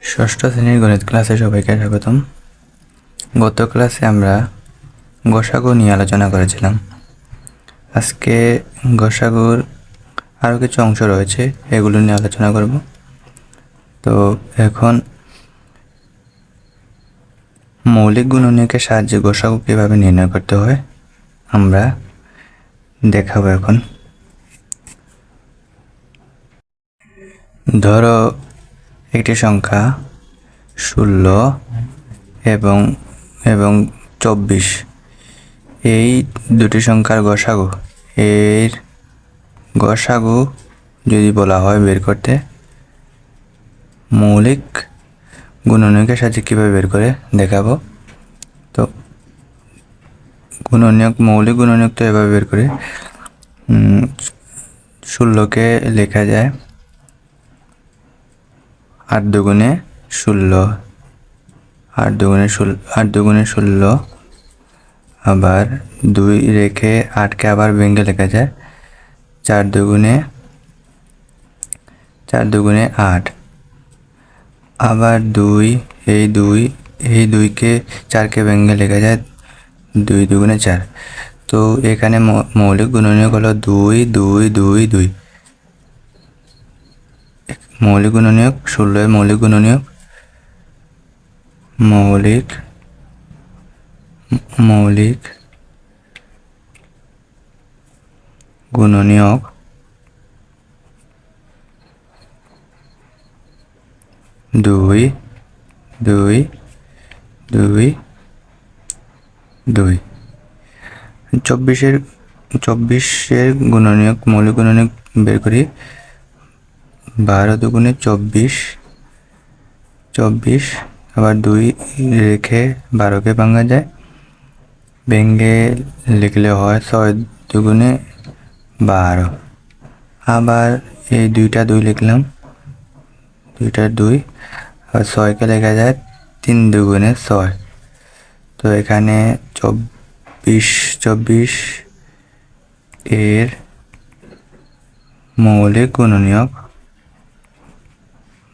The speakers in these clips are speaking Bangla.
ষষ্ঠ শ্রেণির গণিত ক্লাসে সবাইকে স্বাগতম। গত ক্লাসে আমরা গোসাগু নিয়ে আলোচনা করেছিলাম। আজকে গোসাগুর আরও কিছু অংশ রয়েছে, এগুলো নিয়ে আলোচনা করব। তো এখন মৌলিক গুণনীয়কের সাহায্যে গোসাগু কীভাবে নির্ণয় করতে হয়, আমরা দেখাবো এখন। ধরো একটি সংখ্যা ষোলো এবং এবং চব্বিশ। এই দুটি সংখ্যার গসাগু। এর গসাগু যদি বলা হয় বের করতে, মৌলিক গুণনীয়কের সাথে কীভাবে বের করে দেখাবো? তো গুণনীয়ক, মৌলিক গুণনীয়ক তো এভাবে বের করে ষোলোকে লেখা যায় আট দুগুণে ষোলো। আট দুগুণে ষোলো, আট দুগুণে ষোলো। আবার দুই রেখে আটকে আবার ভেঙে লেখা যায়। চার দুগুণে চার দুগুণে আট। আবার দুই, এই দুই, এই দুইকে চারকে ভেঙে লেখা যায় দুই দুগুণে চার। তো এখানে মৌলিক গুণনীয়ক হলো দুই দুই দুই দুই। মৌলিক গুণনীয়ক ষোলোয় মৌলিক গুণনীয়ক, মৌলিক মৌলিক গুণনীয়ক, দুই দুই দুই দুই। চব্বিশের চব্বিশের গুণনীয়ক, মৌলিক গুণনীয়ক বের করি। বারো দুগুণে চব্বিশ। চব্বিশ আবার দুই রেখে বারোকে ভাঙা যায়। ভেঙে লিখলে হয় ছয় দুগুণে বারো। আবার এই দুইটা দুই লিখলাম। দুইটা দুই আর ছয়কে লেখা যায় তিন দুগুণে ছয়। তো এখানে চব্বিশ চব্বিশ এর মৌলিক গুণনীয়ক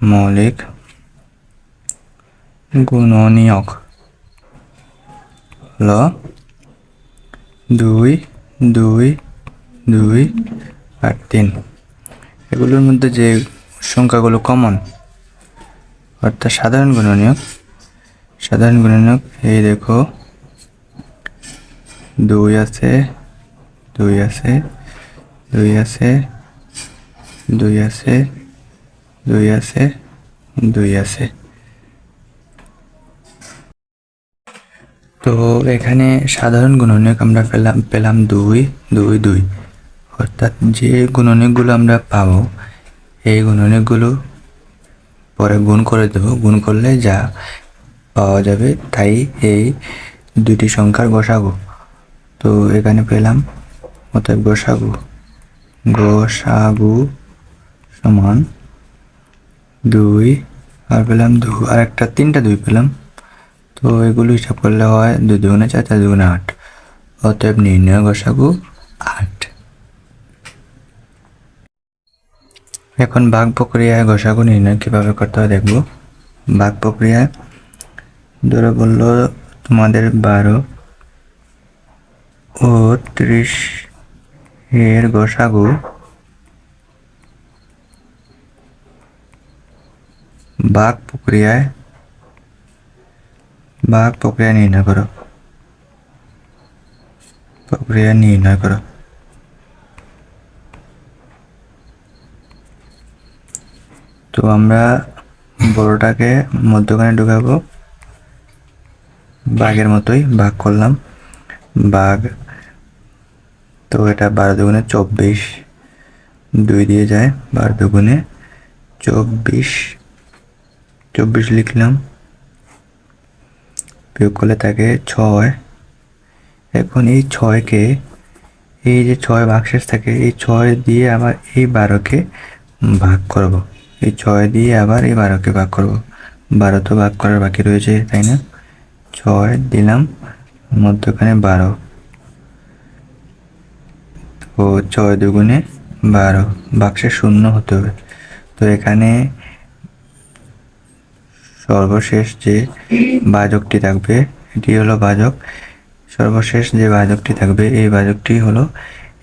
মৌলিক গুণনীয়ক। হল দুই দুই দুই, আর তিন। এগুলোর মধ্যে যে সংখ্যাগুলো কমন অর্থাৎ সাধারণ গুণনীয়ক সাধারণ গুণনীয়ক, এই দেখো, দুই আছে দুই আছে দুই আছে দুই আছে দুই আছে দুই আছে। তো এখানে সাধারণ গুণনীয়ক আমরা পেলাম পেলাম দুই দুই দুই। অর্থাৎ যে গুণনীয়কগুলো আমরা পাবো, এই গুণনীয়কগুলো পরে গুণ করে দেব। গুণ করলে যা পাওয়া যাবে তাই এই দুটি সংখ্যার গসাগু। তো এখানে পেলাম, অতএব গসাগু। গোসাগু সমান দুই আর পেলাম দু, আর একটা, তিনটা দুই পেলাম। তো এগুলো হিসাব করলে হয় দুই দুগুণে চার চার দুগুণে আট। অতএব নির্ণয় গসাগু আট। এখন বাঘ প্রক্রিয়ায় গসাগু নির্ণয় কীভাবে করতে হয় দেখব। বাঘ প্রক্রিয়ায় ধরো বলল তোমাদের বারো ও ত্রিশ এর গসাগু ভাগ প্রক্রিয়ায় ভাগ প্রক্রিয়া নির্ণয় করো। প্রক্রিয়া নির্ণয় করো। তো আমরা বড়টাকে মধ্যখানে ঢুকাবো। বাঘের মতোই ভাগ করলাম। বাঘ তো এটা বারো দুগুণে চব্বিশ। দুই দিয়ে যায় বারো দুগুণে চব্বিশ। চব্বিশ লিখলাম। বিয়োগ করলে থাকে ছয়। এখন এই ছয়কে, এই যে ছয় বাক্সেস থাকে, এই ছয় দিয়ে আবার এই বারোকে ভাগ করব। এই ছয় দিয়ে আবার এই বারোকে ভাগ করব। বারো তো ভাগ করার বাকি রয়েছে, তাই না? ছয় দিলাম, মধ্যখানে বারো। তো ছয় দুগুণে বারো, বাক্সে শূন্য হতে হবে। তো এখানে সর্বশেষ যে বাজকটি থাকবে, এটি হলো বাজক সর্বশেষ যে বাজকটি থাকবে, এই বাজকটি হলো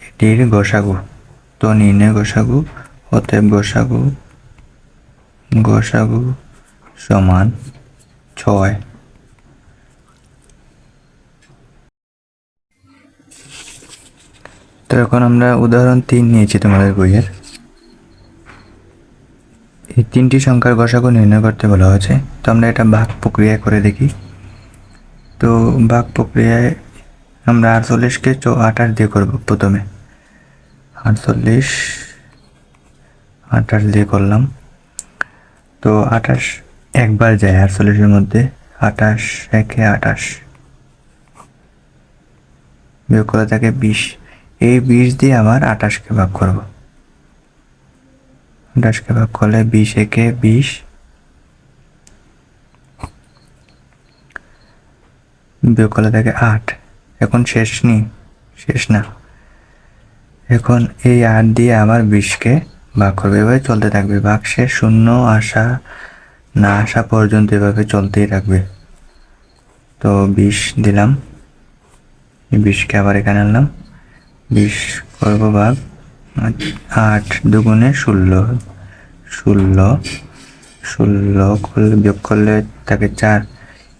এটির গোসাগু। তো নির্ণয় গোসাগু, অতএব গোসাগু গোসাগু সমান ছয়। তো এখন আমরা উদাহরণ তিন নিয়েছি তোমাদের বইয়ের। এই তিনটি সংখ্যার গসাগু নির্ণয় করতে বলা হয়েছে। তো আমরা এটা ভাগ প্রক্রিয়া করে দেখি। তো ভাগ প্রক্রিয়ায় আমরা আটচল্লিশকে চো আঠাশ দিয়ে করব প্রথমে। আটচল্লিশ আঠাশ দিয়ে করলাম। তো আঠাশ একবার যায় আটচল্লিশের মধ্যে। আঠাশ একে আঠাশ বিয়োগ করা থাকে বিশ। এই বিশ দিয়ে আমার আঠাশকে ভাগ করব। আঠাশকে ভাগ করলে বিশ একে বিশ বিয়োগ করলে থাকে আট এখন শেষ নি শেষ না এখন এই আট দিয়ে আবার বিশকে ভাগ করবে এভাবে চলতে থাকবে ভাগ শেষ শূন্য আসা না আসা পর্যন্ত এভাবে চলতেই থাকবে তো বিশ দিলাম বিশকে আবার এখানে আনলাম বিশ করব ভাগ আট দুগুণে ষোলো ষোলো ষোলো করলে, বিয়োগ করলে থাকে চার।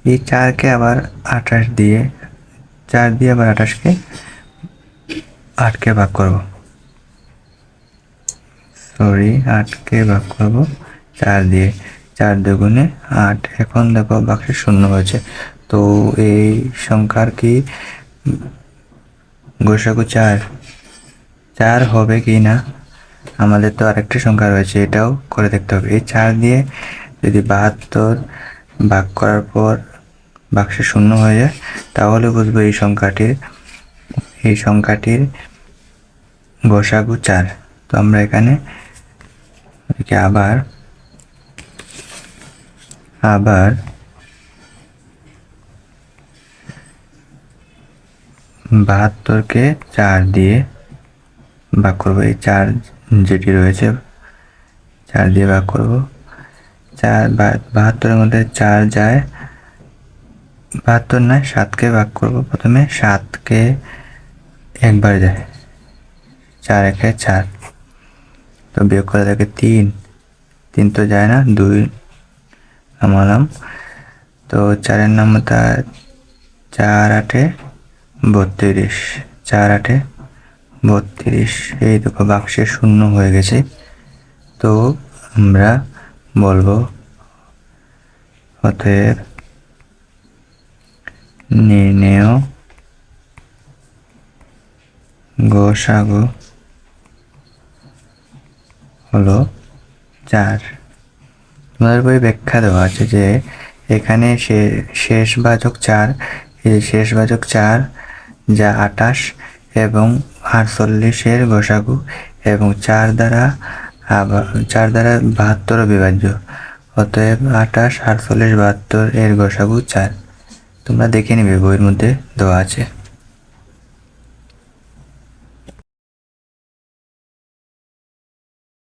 এই চারকে আবার আঠাশ দিয়ে, চার দিয়ে আবার আঠাশকে আটকে ভাগ করব। সরি, আটকে ভাগ করব চার দিয়ে। চার দুগুণে আট, এখন দেখো বাক্সে শূন্য হয়েছে। তো এই সংখ্যার কি? গোসাগু চার। চার হবে কি না? আমাদের তো আরেকটি সংখ্যা রয়েছে, এটাও করে দেখতে হবে। এই চার দিয়ে যদি বাহাত্তর ভাগ করার পর বাক্সে শূন্য হয়ে যায়, তাহলে বুঝব এই সংখ্যাটির এই সংখ্যাটির গোসাগু চার। তো আমরা এখানে আবার আবার বাহাত্তরকে চার দিয়ে ভাগ করব, এই চার যেটি রয়েছে, চার দিয়ে ভাগ করব। চার বাহাত্তরের মধ্যে চার যায়, বাহাত্তর নয়, সাতকে ভাগ করব, প্রথমে সাতকে একবার যায়, চার একে চার। তো বিয়োগ করে থাকে তিন তিন তো যায় না, দুই নামালাম। তো চারের নামতা চার আটে বত্রিশ, চার আটে বত্রিশ, এই দেখো বাক্সে শূন্য হয়ে গেছে। তো আমরা বলব, অতএব নির্ণেয় গোসাগু হলো চার। তোমাদের বই ব্যাখ্যা দেওয়া আছে যে এখানে শেষ বাচক চার, এই শেষ বাচক চার যা আটাশ এবং আটচল্লিশের গোসাগু এবং চার দ্বারা চার দ্বারা বাহাত্তর বিভাজ্য। অতএব আঠাশ, আটচল্লিশ, বাহাত্তর এর গোসাগু চার। তোমরা দেখে নিবে, বইয়ের মধ্যে দেওয়া আছে।